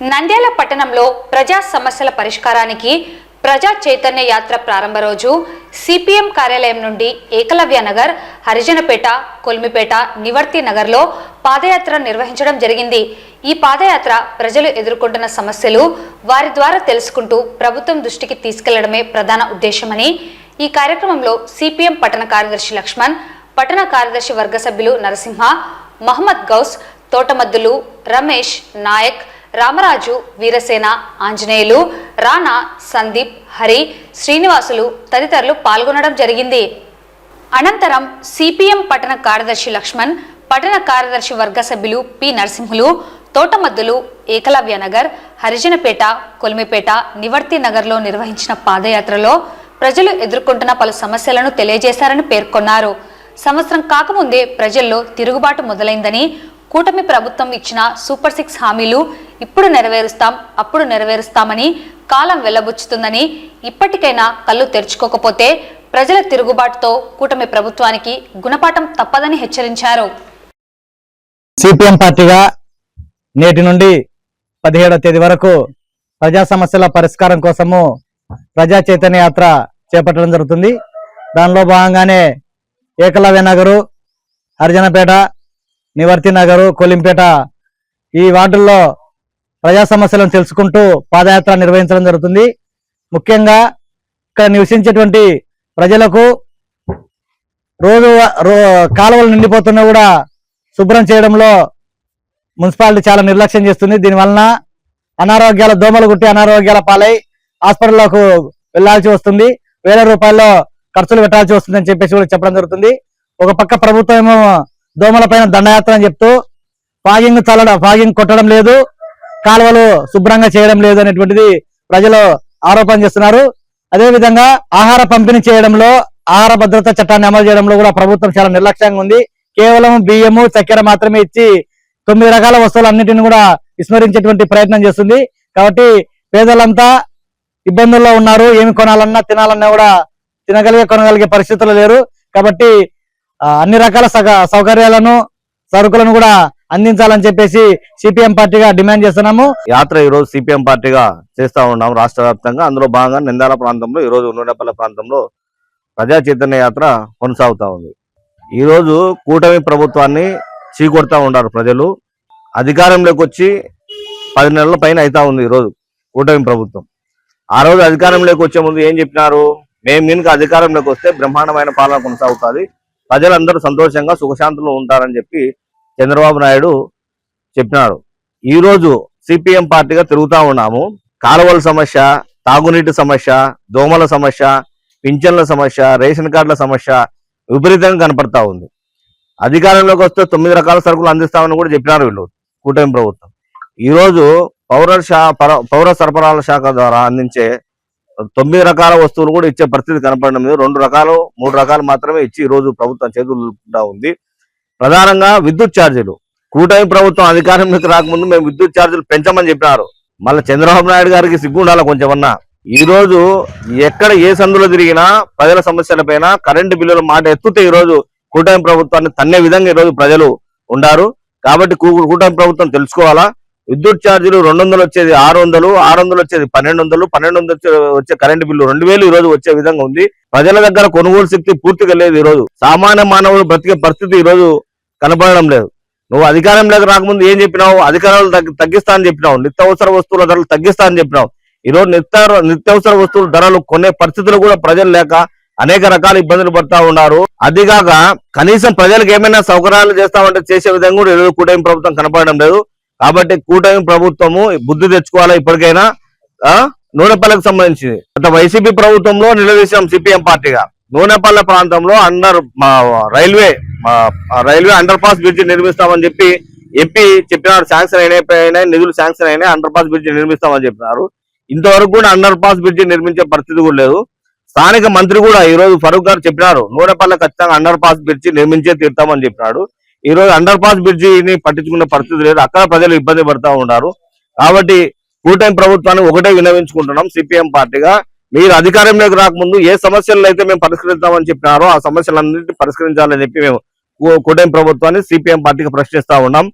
నంద్యాల పట్టణంలో ప్రజా సమస్యల పరిష్కారానికి ప్రజా చైతన్య యాత్ర ప్రారంభ రోజు సిపిఎం కార్యాలయం నుండి ఏకలవ్య నగర్ హరిజనపేట కొల్మిపేట నివర్తి నగర్లో పాదయాత్ర నిర్వహించడం జరిగింది. ఈ పాదయాత్ర ప్రజలు ఎదుర్కొంటున్న సమస్యలు వారి ద్వారా తెలుసుకుంటూ ప్రభుత్వం దృష్టికి తీసుకెళ్ళడమే ప్రధాన ఉద్దేశమని ఈ కార్యక్రమంలో సిపిఎం పట్టణ కార్యదర్శి లక్ష్మణ్ పట్టణ కార్యదర్శి వర్గ సభ్యులు నరసింహ మహమ్మద్ గౌస్ తోటమద్దులు రమేష్ నాయక్ రామరాజు వీరసేన ఆంజనేయులు రాణా సందీప్ హరి శ్రీనివాసులు తదితరులు పాల్గొనడం జరిగింది. అనంతరం సిపిఎం పట్టణ కార్యదర్శి లక్ష్మణ్ పట్టణ కార్యదర్శి వర్గ సభ్యులు పి. నరసింహులు తోటమద్దులు ఏకలవ్య నగర్ హరిజనపేట కొలిమిపేట నివర్తి నగర్లో నిర్వహించిన పాదయాత్రలో ప్రజలు ఎదుర్కొంటున్న పలు సమస్యలను తెలియజేశారని పేర్కొన్నారు. సంవత్సరం కాకముందే ప్రజల్లో తిరుగుబాటు మొదలైందని కూటమి ప్రభుత్వం ఇచ్చిన సూపర్ సిక్స్ హామీలు ఇప్పుడు నెరవేరుస్తాం అప్పుడు నెరవేరుస్తామని కాలం వెల్లబుచ్చుతుందని ఇప్పటికైనా కళ్ళు తెరుచుకోకపోతే ప్రజల తిరుగుబాటుతో కూటమి ప్రభుత్వానికి గుణపాఠం తప్పదని హెచ్చరించారు. సిపిఎం పార్టీగా నేటి నుండి పదిహేడవ తేదీ వరకు ప్రజా సమస్యల పరిష్కారం కోసము ప్రజా చైతన్య యాత్ర చేపట్టడం జరుగుతుంది. దానిలో భాగంగానే ఏకలవ్య నగరు హరిజనపేట నివర్తి నగరు కొలింపేట ఈ వార్డుల్లో ప్రజా సమస్యలను తెలుసుకుంటూ పాదయాత్ర నిర్వహించడం జరుగుతుంది. ముఖ్యంగా ఇక్కడ నివసించేటువంటి ప్రజలకు రోజు రో- కాలువలు నిండిపోతున్నా కూడా శుభ్రం చేయడంలో మున్సిపాలిటీ చాలా నిర్లక్ష్యం చేస్తుంది. దీనివలన అనారోగ్యాల దోమలు గుట్టి అనారోగ్యాల పాలై హాస్పిటల్లోకి వెళ్ళాల్సి వస్తుంది. వేల రూపాయల్లో ఖర్చులు పెట్టాల్సి వస్తుంది అని చెప్పేసి కూడా చెప్పడం జరుగుతుంది. ఒక పక్క ప్రభుత్వం ఏమో దోమల పైన దండయాత్ర అని చెప్తూ ఫాగింగ్ చల్లడం ఫాగింగ్ కొట్టడం లేదు. కాలువలు శుభ్రంగా చేయడం లేదు అనేటువంటిది ప్రజలు ఆరోపణ చేస్తున్నారు. అదేవిధంగా ఆహార పంపిణీ చేయడంలో ఆహార భద్రత చట్టాన్ని అమలు చేయడంలో కూడా ప్రభుత్వం చాలా నిర్లక్ష్యంగా ఉంది. కేవలం బియ్యము చక్కెర మాత్రమే ఇచ్చి తొమ్మిది రకాల వస్తువులు అన్నింటిని కూడా విస్మరించేటువంటి ప్రయత్నం చేస్తుంది. కాబట్టి పేదలంతా ఇబ్బందుల్లో ఉన్నారు. ఏమి కొనాలన్నా తినాలన్నా కూడా తినగలిగే కొనగలిగే పరిస్థితులు లేరు. కాబట్టి అన్ని రకాల సౌకర్యాలను సరుకులను కూడా అందించాలని చెప్పేసి సిపిఎం పార్టీగా డిమాండ్ చేస్తున్నాము. యాత్ర ఈ రోజు సిపిఎం పార్టీగా చేస్తా ఉన్నాం రాష్ట్ర వ్యాప్తంగా. అందులో భాగంగా నిందాల ప్రాంతంలో ఈ రోజు ఉన్నడపల్లి ప్రాంతంలో ప్రజా చైతన్య యాత్ర కొనసాగుతా ఉంది. ఈ రోజు కూటమి ప్రభుత్వాన్ని చీకొడతా ఉన్నారు ప్రజలు. అధికారంలోకి వచ్చి పది నెలల పైన అవుతా ఉంది ఈరోజు కూటమి ప్రభుత్వం. ఆ రోజు అధికారంలోకి వచ్చే ముందు ఏం చెప్పినారు? మేము కనుక అధికారంలోకి వస్తే బ్రహ్మాండమైన పాలన కొనసాగుతుంది. ప్రజలందరూ సంతోషంగా సుఖశాంతులు ఉంటారని చెప్పి చంద్రబాబు నాయుడు చెప్పినారు ఈ రోజు సిపిఎం పార్టీగా తిరుగుతూ ఉన్నాము. కాలువల సమస్య తాగునీటి సమస్య దోమల సమస్య పింఛన్ల సమస్య రేషన్ కార్డుల సమస్య విపరీతంగా కనపడతా ఉంది. అధికారంలోకి వస్తే తొమ్మిది రకాల సరుకులు అందిస్తామని కూడా చెప్పినారు వీళ్ళు కూటమి ప్రభుత్వం. ఈ రోజు పౌర శా పర- పౌర సరఫరాల శాఖ ద్వారా అందించే తొమ్మిది రకాల వస్తువులు కూడా ఇచ్చే పరిస్థితి కనపడడం లేదు. రెండు రకాలు మూడు రకాలు మాత్రమే ఇచ్చి ఈ రోజు ప్రభుత్వం చేతులు ఉంది. ప్రధానంగా విద్యుత్ ఛార్జీలు. కూటమి ప్రభుత్వం అధికారంలోకి రాకముందు మేము విద్యుత్ ఛార్జీలు పెంచమని చెప్పినారు. మళ్ళీ చంద్రబాబు నాయుడు గారికి సిగ్గు ఉండాలి కొంచెమన్నా? ఈ రోజు ఎక్కడ ఏ సందులో తిరిగినా ప్రజల సమస్యలపైన కరెంటు బిల్లుల మాట ఎత్తుతే ఈ రోజు కూటమి ప్రభుత్వాన్ని తన్నే విధంగా ఈ రోజు ప్రజలు ఉండారు. కాబట్టి కూటమి ప్రభుత్వం తెలుసుకోవాలా? విద్యుత్ ఛార్జీలు రెండు వందలు వచ్చేది ఆరు వందలు ఆరు వందలు వచ్చేది పన్నెండు వందలు పన్నెండు వందలు వచ్చే- వచ్చే కరెంటు బిల్లు రెండు వేలు ఈ రోజు వచ్చే విధంగా ఉంది. ప్రజల దగ్గర కొనుగోలు శక్తి పూర్తిగా లేదు ఈ రోజు సామాన్య మానవులు బ్రతికే పరిస్థితి ఈ రోజు కనపడడం లేదు. నువ్వు అధికారంలోకి రాకముందు ఏం చెప్పినావు? అధికారాలు తగ్గిస్తా అని చెప్పినావు. నిత్యావసర వస్తువుల ధరలు తగ్గిస్తా అని చెప్పినావు. ఈరోజు నిత్య నిత్యావసర వస్తువుల ధరలు కొనే పరిస్థితులు కూడా ప్రజలు లేక అనేక రకాల ఇబ్బందులు పడతా ఉన్నారు. అదిగాక కనీసం ప్రజలకు ఏమైనా సౌకర్యాలు చేస్తామంటే చేసే విధంగా కూడా ఈరోజు కూటమి ప్రభుత్వం కనపడడం లేదు. కాబట్టి కూటమి ప్రభుత్వము బుద్ధి తెచ్చుకోవాలా ఇప్పటికైనా? ఆ? నూనెపల్లికి సంబంధించి గత వైసీపీ ప్రభుత్వంలో నిలదీసాం సిపిఎం పార్టీగా. నూనెపల్లె ప్రాంతంలో అండర్ మా railway railway underpass bridge నిర్మిస్తామని చెప్పి ఎంపీ చెప్పినారు శాంక్షన్ అయినాయి నిధులు శాంక్షన్ అయినాయి అండర్ పాస్ బ్రిడ్జ్ నిర్మిస్తామని చెప్పినారు. ఇంతవరకు కూడా అండర్ పాస్ బ్రిడ్జి నిర్మించే పరిస్థితి కూడా లేదు. స్థానిక మంత్రి కూడా ఈ రోజు ఫరూక్ గారు చెప్పినారు నూనెపల్లె ఖచ్చితంగా అండర్ పాస్ బ్రిడ్జి నిర్మించే తీరుతామని చెప్పినాడు. ఈ రోజు అండర్ పాస్ బ్రిడ్జిని పట్టించుకునే పరిస్థితి లేదు అక్కడ ప్రజలు ఇబ్బంది పడతా ఉన్నారు. కాబట్టి కూటమి ప్రభుత్వాన్ని ఒకటే వినవించుకుంటున్నాం సిపిఎం పార్టీగా. మీరు అధికారంలోకి రాకముందు ఏ సమస్యలను అయితే మేము పరిష్కరిస్తామని చెప్పినారో ఆ సమస్యలన్నింటినీ పరిష్కరించాలని చెప్పి మేము కూటమి ప్రభుత్వాన్ని సిపిఎం పార్టీకి ప్రశ్నిస్తా ఉన్నాం.